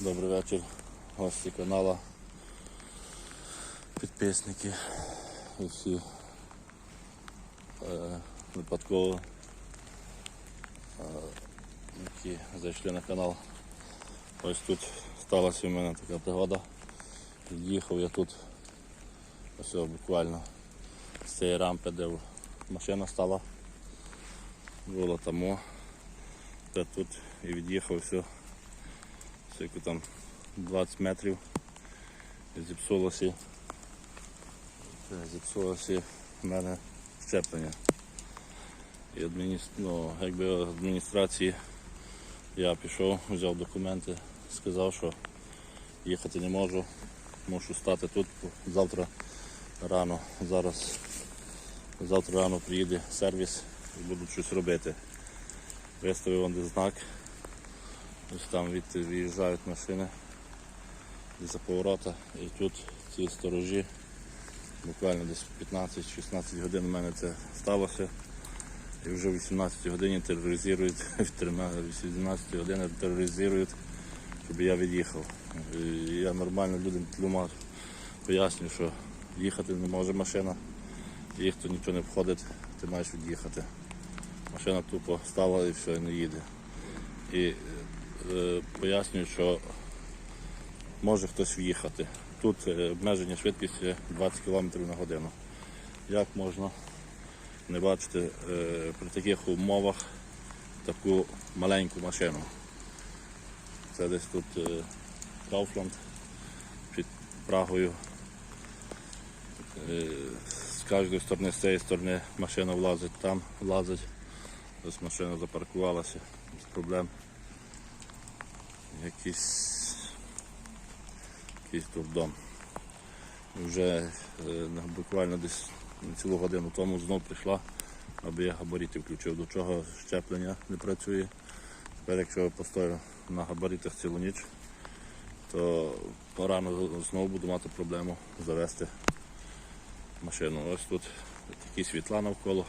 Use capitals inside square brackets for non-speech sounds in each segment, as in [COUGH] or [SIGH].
Добрий вечір, гості канала, підписники і всі е, випадково, е, які зайшли на канал. Ось тут сталася у мене така пригода. Їхав я тут ось буквально з цієї рампи, де машина стала. Було тому. Та тут і від'їхав все скільки там 20 метрів зіпсулося, зіпсулося в мене щеплення. І адміні... ну, якби адміністрації я пішов, взяв документи, сказав, що їхати не можу, мушу стати тут завтра рано. Зараз завтра рано приїде сервіс і будуть щось робити. Виставив он знак. Ось там від виїжджають машини за поворота і тут ці сторожі буквально десь 15-16 годин у мене це сталося. І вже в 18 годині тероризують, [LAUGHS] в 18 години тероризують, щоб я від'їхав. Я нормально людям тлюма пояснюю, що їхати не може машина, їх то нічого не входить, ти маєш від'їхати. Машина тупо стала і все, і не їде. І е, пояснюю, що може хтось в'їхати. Тут е, обмеження швидкості 20 км на годину. Як можна не бачити е, при таких умовах таку маленьку машину? Це десь тут Кауфланд під Прагою. З кожної сторони, з цієї сторони машина влазить там, влазить. Ось машина запаркувалася без проблем. Якийсь, якийсь дурдом. Вже е, буквально десь цілу годину тому знов прийшла, аби я габарити включив. До чого щеплення не працює. Тепер якщо я постою на габаритах цілу ніч, то рано знову буду мати проблему завести машину. Ось тут такі світла навколо.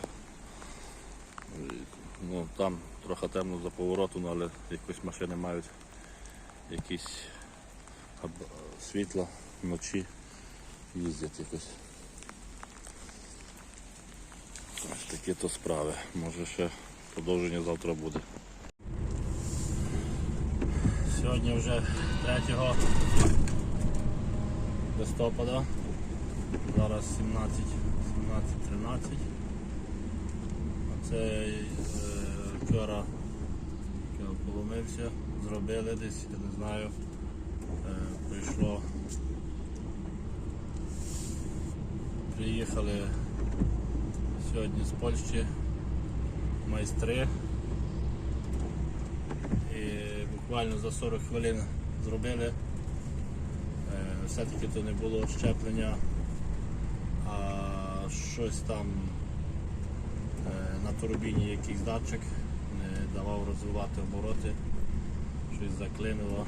Ну, там трохи темно за поворотом, але якось машини мають якісь світло вночі їздять якось. Ось такі то справи. Може ще продовження завтра буде. Сьогодні вже 3 листопада. Зараз 17, 17, 13. Це е, вчора поломився, зробили десь, я не знаю. Е, прийшло. Приїхали сьогодні з Польщі майстри. І буквально за 40 хвилин зробили. Е, Все-таки то не було щеплення, а щось там Е, на турбіні якийсь датчик давав розвивати обороти, щось заклинило.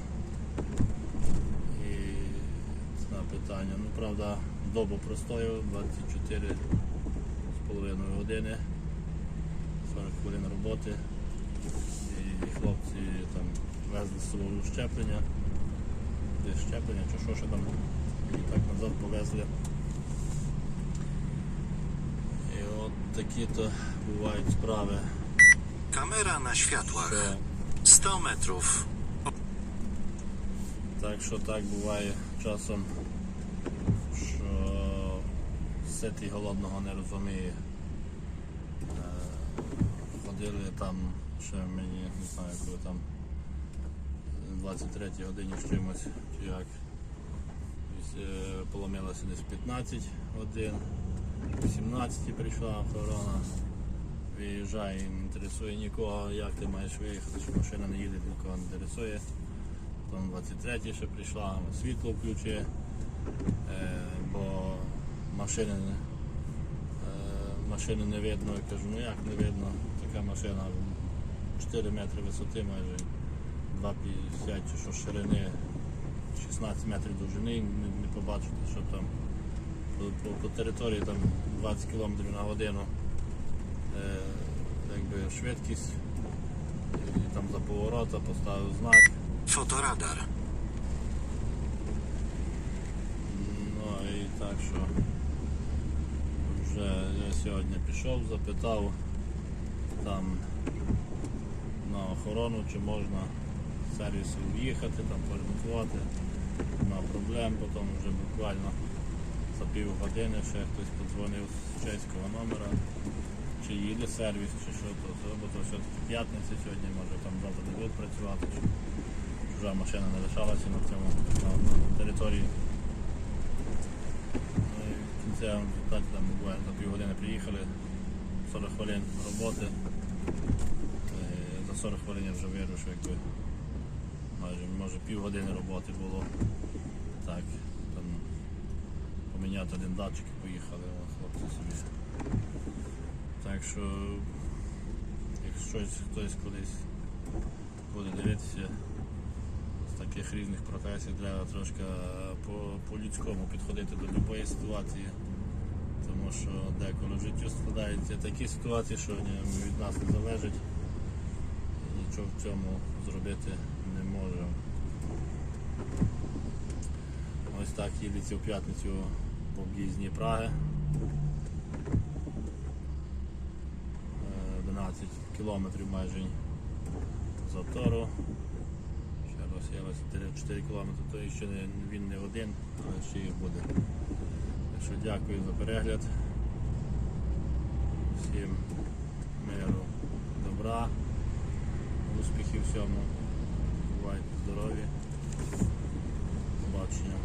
І це питання. Ну, правда, добу простояв 24 з половиною години, 40 хвилин роботи. І хлопці там везли з собою щеплення, десь щеплення чи що ще там, і так назад повезли. І от такі то бувають справи. Kamera na światłach. 100 metrów. Так що так буває часом, що ситий голодного не розуміє. Ходили там ще мені, не знаю, коли там 23 годині з чимось, чи як. Поломилося десь 15 годин, в 17 прийшла охорона. Виїжджає, не інтересує нікого, як ти маєш виїхати, що машина не їде, нікого не інтересує. Потім 23 ще прийшла, світло включує, е, бо машини, е, машини не видно. Я кажу, ну як не видно, така машина 4 метри висоти майже 2,50 чи що ширини, 16 метрів довжини, не, побачити, що там по, по, по території там 20 км на годину швидкість, і там за поворота поставив знак. Фоторадар. Ну і так що вже я сьогодні пішов, запитав там на охорону, чи можна сервісу в'їхати, там поремонтувати. На ну, проблем, потім вже буквально за пів години ще хтось подзвонив з чеського номера чи їде сервіс, чи що то, бо то все-таки п'ятниця сьогодні, може там завтра не будуть працювати, чи чужа машина не лишалася на цьому на, території. Ну, в кінцевому результаті там буквально за півгодини приїхали, 40 хвилин роботи. Е, За 40 хвилин я вже вирушив, якби майже може півгодини роботи було. Так, там поміняти один датчик і поїхали хлопці собі. Так що, якщо хтось кудись буде дивитися з таких різних професій, треба трошки по, по-людському підходити до будь-якої ситуації. Тому що деколи в життю складаються такі ситуації, що від нас не залежить. Нічого в цьому зробити не можемо. Ось так їдеться в п'ятницю по об'їзні Праги. Е, 11 кілометрів майже затору. Ще лишилось 4 кілометри, то ще він не один, але ще їх буде. Так що дякую за перегляд. Всім миру, добра, успіхів всьому. Бувайте здорові. Побачення.